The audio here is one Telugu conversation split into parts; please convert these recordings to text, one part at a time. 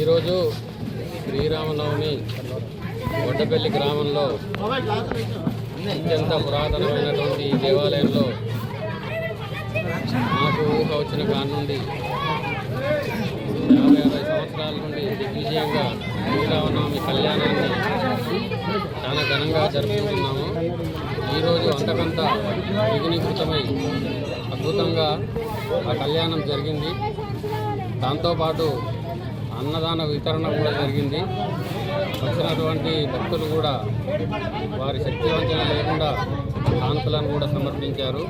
ఈరోజు శ్రీరామనవమి వడ్డపల్లి గ్రామంలో అత్యంత పురాతనమైనటువంటి ఈ దేవాలయంలో నాకు ఊహ వచ్చిన కాడి నుండి యాభై అరవై సంవత్సరాల నుండి దిగ్విజయంగా శ్రీరామనవమి కళ్యాణాన్ని చాలా ఘనంగా జరుపుకుంటున్నాము. ఈరోజు అంతకంత ద్విగుణీకృతమై అద్భుతంగా ఆ కళ్యాణం జరిగింది. దాంతోపాటు అన్నదాన వితరణ కూడా జరిగింది. వచ్చినటువంటి భక్తులు కూడా వారి శక్తి వంచన లేకుండా కానుకలను కూడా సమర్పించారు.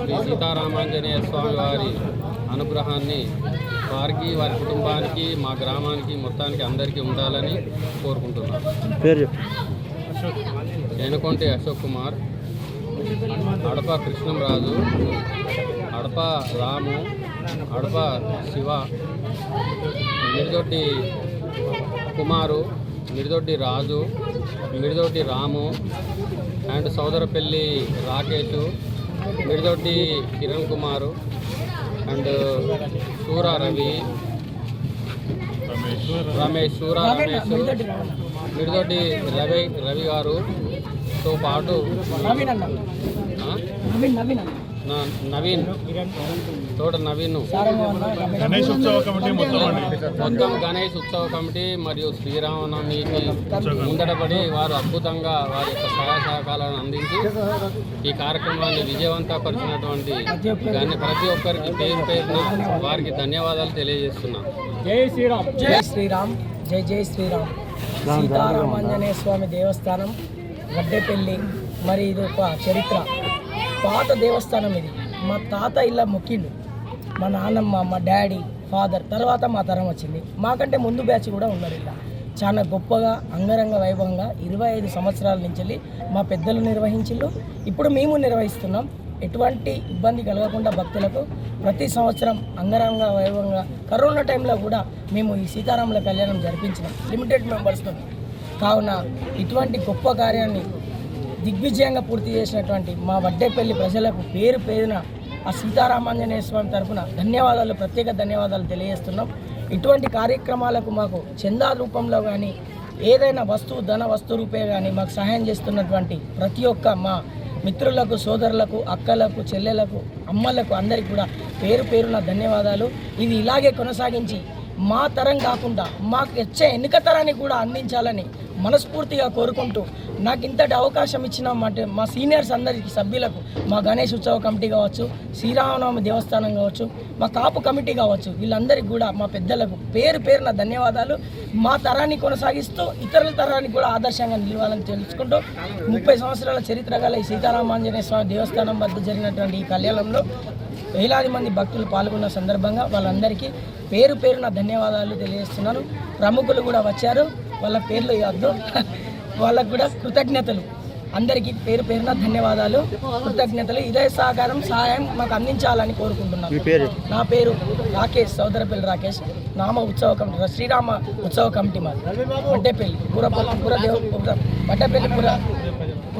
శ్రీ సీతారామాంజనేయ స్వామి వారి అనుగ్రహాన్ని వారికి వారి కుటుంబానికి మా గ్రామానికి మొత్తానికి అందరికీ ఉండాలని కోరుకుంటున్నాను. ఏనుకొంటి అశోక్ కుమార్ అడప కృష్ణంరాజు అడప రాము అడప శివ మిరిదొడ్డి కుమారు మిరిదొడ్డి రాజు మిరిదొడ్డి రాము అండ్ సోదరపల్లి రాకేష్ మిడిదొడ్డి కిరణ్ కుమారు అండ్ సూర రవి రమేష్ సూరా రమేష్ మిడిదొడ్డి రవి రవి గారు తో పాటు నవీన్ తోట నవీన్. గణేష్ ఉత్సవ కమిటీ మొత్తం గణేష్ ఉత్సవ కమిటీ మరియు శ్రీరామనవమికి ముందటపడి వారు అద్భుతంగా వారి యొక్క సహాయ సహకారాలను అందించి ఈ కార్యక్రమాన్ని విజయవంతపరిచినటువంటి దాన్ని ప్రతి ఒక్కరికి పేరు పేరున వారికి ధన్యవాదాలు తెలియజేస్తున్నాను జై శ్రీరామ్. జై జై శ్రీరామ్. సీతారామాంజనేయ స్వామి దేవస్థానం. గడ్డెపల్లి మరి ఇది ఒక చరిత్ర. పాత దేవస్థానం ఇది. మా తాత ఇలా మొక్కిండు. మా నాన్నమ్మ మా డాడీ ఫాదర్ తర్వాత మా తరం వచ్చింది. మాకంటే ముందు బ్యాచ్ కూడా ఉన్నారు ఇలా. చాలా గొప్పగా అంగరంగ వైభవంగా ఇరవై ఐదు సంవత్సరాల నుంచి వెళ్ళి మా పెద్దలు నిర్వహించిళ్ళు. ఇప్పుడు మేము నిర్వహిస్తున్నాం. ఎటువంటి ఇబ్బంది కలగకుండా భక్తులకు ప్రతి సంవత్సరం అంగరంగ వైభవంగా కరోనా టైంలో కూడా మేము ఈ సీతారాముల కళ్యాణం జరిపించినాం. లిమిటెడ్ మెంబర్స్తో. కావున ఇటువంటి గొప్ప కార్యాన్ని దిగ్విజయంగా పూర్తి చేసినటువంటి మా వడ్డేపల్లి ప్రజలకు పేరు పేరున ఆ సీతారామాంజనేయ స్వామి తరఫున ధన్యవాదాలు ప్రత్యేక ధన్యవాదాలు తెలియజేస్తున్నాం. ఇటువంటి కార్యక్రమాలకు మాకు చందా రూపంలో కానీ ఏదైనా వస్తువు ధన వస్తు రూపే కానీ మాకు సహాయం చేస్తున్నటువంటి ప్రతి ఒక్క మా మిత్రులకు సోదరులకు అక్కలకు చెల్లెలకు అమ్మలకు అందరికీ కూడా పేరు పేరున ధన్యవాదాలు. ఇది ఇలాగే కొనసాగించి మా తరం కాకుండా మాకు వచ్చే ఎన్నిక తరాన్ని కూడా అందించాలని మనస్ఫూర్తిగా కోరుకుంటూ నాకు ఇంతటి అవకాశం ఇచ్చిన మాట మా సీనియర్స్ అందరికీ సభ్యులకు మా గణేష్ ఉత్సవ కమిటీ కావచ్చు శ్రీరామనవమి దేవస్థానం కావచ్చు మా కాపు కమిటీ కావచ్చు వీళ్ళందరికీ కూడా మా పెద్దలకు పేరు పేరున ధన్యవాదాలు. మా తరాన్ని కొనసాగిస్తూ ఇతరుల తరానికి కూడా ఆదర్శంగా నిలవాలని తెలుసుకుంటూ ముప్పై సంవత్సరాల చరిత్ర గల ఈ సీతారామాంజనేయ స్వామి దేవస్థానం వద్ద జరిగినటువంటి ఈ కళ్యాణంలో వేలాది మంది భక్తులు పాల్గొన్న సందర్భంగా వాళ్ళందరికీ పేరు పేరున ధన్యవాదాలు తెలియజేస్తున్నాను. ప్రముఖులు కూడా వచ్చారు. వాళ్ళ పేర్లు ఇవ్వద్దు వాళ్ళకు కూడా కృతజ్ఞతలు. అందరికీ పేరు పేరున ధన్యవాదాలు. కృతజ్ఞతలు. ఇదే సహకారం సహాయం మాకు అందించాలని కోరుకుంటున్నాను. నా పేరు రాకేష్ సోదరపల్లి రాకేష్. నామ ఉత్సవ కమిటీ శ్రీరామ ఉత్సవ కమిటీ మాది. వడ్డేపల్లి పుర పుర దేవ వడ్డేపల్లి పుర